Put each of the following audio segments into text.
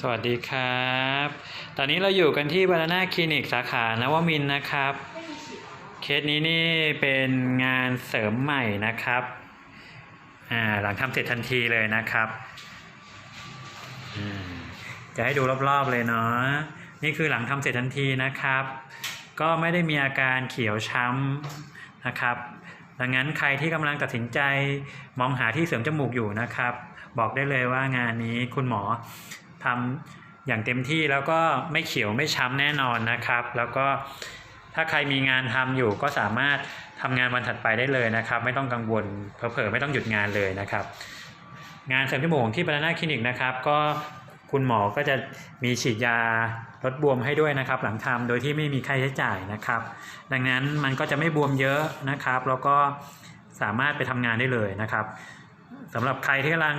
สวัสดีครับ ตอนนี้เราอยู่กันที่บานาน่าคลินิกสาขานวมินนะครับ เคสนี้นี่เป็นงานเสริมใหม่นะครับ อ่าหลังทำเสร็จทันทีเลยนะครับอืมจะให้ดูรอบๆเลยเนาะ นี่คือหลังทำเสร็จทันทีนะครับ ก็ไม่ได้มีอาการเขียวช้ำนะครับดังนั้นใครที่กำลังตัดสินใจมองหาที่เสริมจมูกอยู่นะครับ บอกได้เลยว่างานนี้คุณหมอ ทำอย่างเต็มที่แล้วก็ไม่เขียวไม่ช้ำแน่นอนนะครับ แล้วก็ถ้าใครมีงานทำอยู่ก็สามารถทำงานวันถัดไปได้เลยนะครับ ไม่ต้องกังวลเผลอๆไม่ต้องหยุดงานเลยนะครับ งานเสริมจมูกของที่บานาน่าคลินิกนะครับ ก็คุณหมอก็จะมีฉีดยาลดบวมให้ด้วยนะครับ หลังทำโดยที่ไม่มีค่าใช้จ่ายนะครับ ดังนั้นมันก็จะไม่บวมเยอะนะครับ แล้วก็สามารถไปทำงานได้เลยนะครับ สำหรับใครที่กำลัง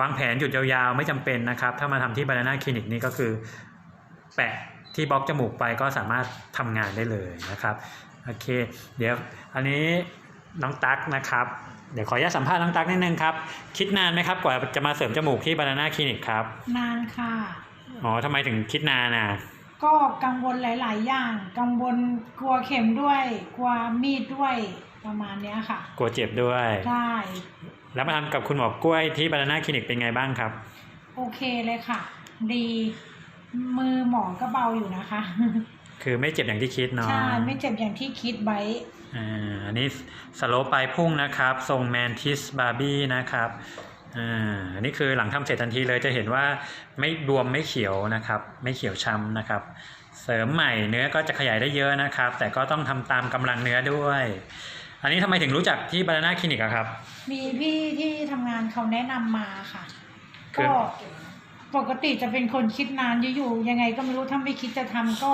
วางแผนหยุดยาวๆ ไม่จำเป็นนะครับ ถ้ามาทำที่บานาน่าคลินิกนี่ก็คือ แปะที่บล็อกจมูกไปก็สามารถทำงานได้เลยนะครับโอเค เดี๋ยวอันนี้น้องตั๊กนะครับ เดี๋ยวขออนุญาตสัมภาษณ์น้องตั๊กนิดนึงครับ คิดนานไหมครับกว่าจะมาเสริมจมูกที่บานาน่าคลินิกครับ นานค่ะ อ๋อทำไมถึงคิดนานอะ ก็กังวลหลาย ๆ อย่าง กังวลกลัวเข็มด้วย กลัวมีดด้วยประมาณเนี้ยค่ะ กลัวเจ็บด้วยได้แล้วมาทำกับคุณหมอกล้วยที่บานาน่าคลินิกเป็นไงบ้างครับ โอเคเลยค่ะ ดีมือหมอก็เบาอยู่นะคะ คือไม่เจ็บอย่างที่คิดเนาะใช่ไม่เจ็บอย่างที่คิดไว้อ่าอันนี้สโลปปลายพุ่งนะครับ ทรงแมนทิสบาร์บี้นะครับ อ่าอันนี้คือหลังทำเสร็จทันทีเลยจะเห็นว่าไม่บวมไม่เขียวนะครับ ไม่เขียวช้ำนะครับ เสริมใหม่เนื้อก็จะขยายได้เยอะนะครับ แต่ก็ต้องทำตามกำลังเนื้อด้วย อันนี้ทำไมถึงรู้จักที่บานาน่าคลินิกอะครับ มีพี่ที่ทำงานเขาแนะนำมาค่ะคือก็ปกติจะเป็นคนคิดนานอยู่ๆยังไงก็ไม่รู้ถ้าไม่คิดจะทำก็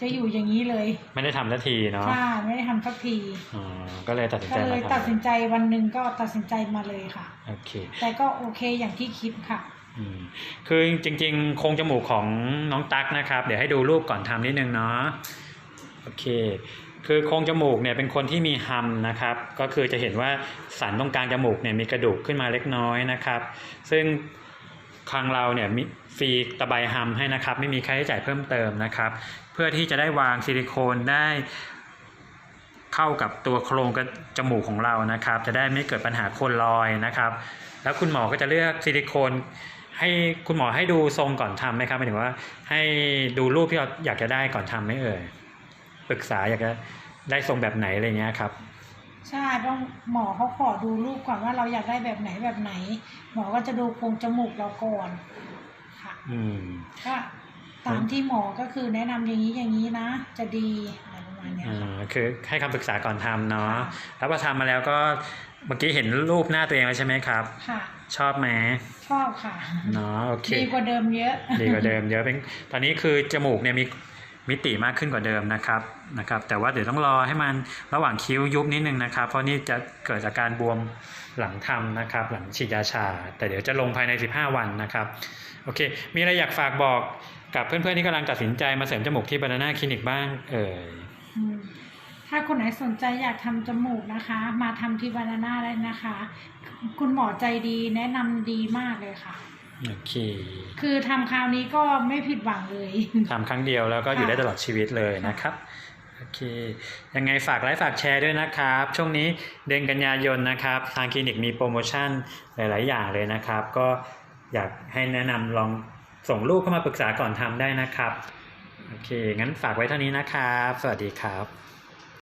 จะอยู่อย่างนี้เลยไม่ได้ทำสักทีเนาะใช่ไม่ได้ทำสักทีอ๋อก็เลยตัดสินก็ใจเลมายตัดสิทำนใจวันหนึ่งก็ตัดสินใจมาเลยค่ะโอเคแต่ก็โอเคอย่างที่คิดค่ะอืมคือจริง ๆ โครงจมูกของน้องตั๊กนะครับ เดี๋ยวให้ดูรูปก่อนทำนิดนึงเนาะโอเค คือโครงจมูกเนี่ยเป็นคนที่มีฮัมนะครับ ก็คือจะเห็นว่าสันตรงกลางจมูกเนี่ยมีกระดูกขึ้นมาเล็กน้อยนะครับ ซึ่ง คางเราเนี่ยมีฟรีตะไบฮัมให้นะครับ ไม่มีค่าใช้จ่ายเพิ่มเติมนะครับ เพื่อที่จะได้วางซิลิโคนได้เข้ากับตัวโครงกระจมูกของเรานะครับ จะได้ไม่เกิดปัญหาโคนลอยนะครับ แล้วคุณหมอก็จะเลือกซิลิโคนให้คุณหมอให้ดูทรงก่อนทำไหมครับหมายถึงว่าให้ดูรูปที่เราอยากจะได้ก่อนทำไหมเอ่ยปรึกษาอยากจะได้ทรงแบบไหนอะไรเงี้ยครับ ใช่ต้องหมอเขาขอดูรูปก่อนว่าเราอยากได้แบบไหนแบบไหน หมอก็จะดูโครงจมูกเราก่อนค่ะอืมก็ตามที่หมอก็คือแนะนำอย่างนี้อย่างนี้นะ จะดีอะไรประมาณเนี้ยอ่ค่ะาคือให้คำปรึกษาก่อนทำเนาะค่ะแล้วพอทำมาแล้วก็เมื่อกี้เห็นรูปหน้าตัวเองแล้วใช่ไหมครับค่ะชอบไหมชอบค่ะเนาะโอเคดีกว่าเดิมเยอะ ดีกว่าเดิมเยอะเป็นตอนนี้คือจมูกเนี่ยมี มิติมากขึ้นกว่าเดิมนะครับนะครับ แต่ว่าเดี๋ยวต้องรอให้มันระหว่างคิ้วยุบนิดนึงนะครับ เพราะนี่จะเกิดจากการบวมหลังทำนะครับ หลังฉีดยาชา แต่เดี๋ยวจะลงภายใน 15 วันนะครับโอเค มีอะไรอยากฝากบอกกับเพื่อนๆที่กำลังตัดสินใจมาเสริมจมูกที่บานาน่าคลินิกบ้างเอ่ยอืมถ้าคนไหนสนใจอยากทำจมูกนะคะ มาทำที่บานาน่าได้นะคะ คุณหมอใจดีแนะนำดีมากเลยค่ะ โอเค คือทำคราวนี้ก็ไม่ผิดหวังเลย ทำครั้งเดียวแล้วก็อยู่ได้ตลอดชีวิตเลยนะครับ โอเค ยังไงฝากไลค์ฝากแชร์ด้วยนะครับ ช่วงนี้เดือนกันยายนนะครับ ทางคลินิกมีโปรโมชั่นหลาย ๆ อย่างเลยนะครับ ก็อยากให้แนะนำลองส่งรูปเข้ามาปรึกษาก่อนทำได้นะครับ โอเค งั้นฝากไว้เท่านี้นะครับ สวัสดีครับ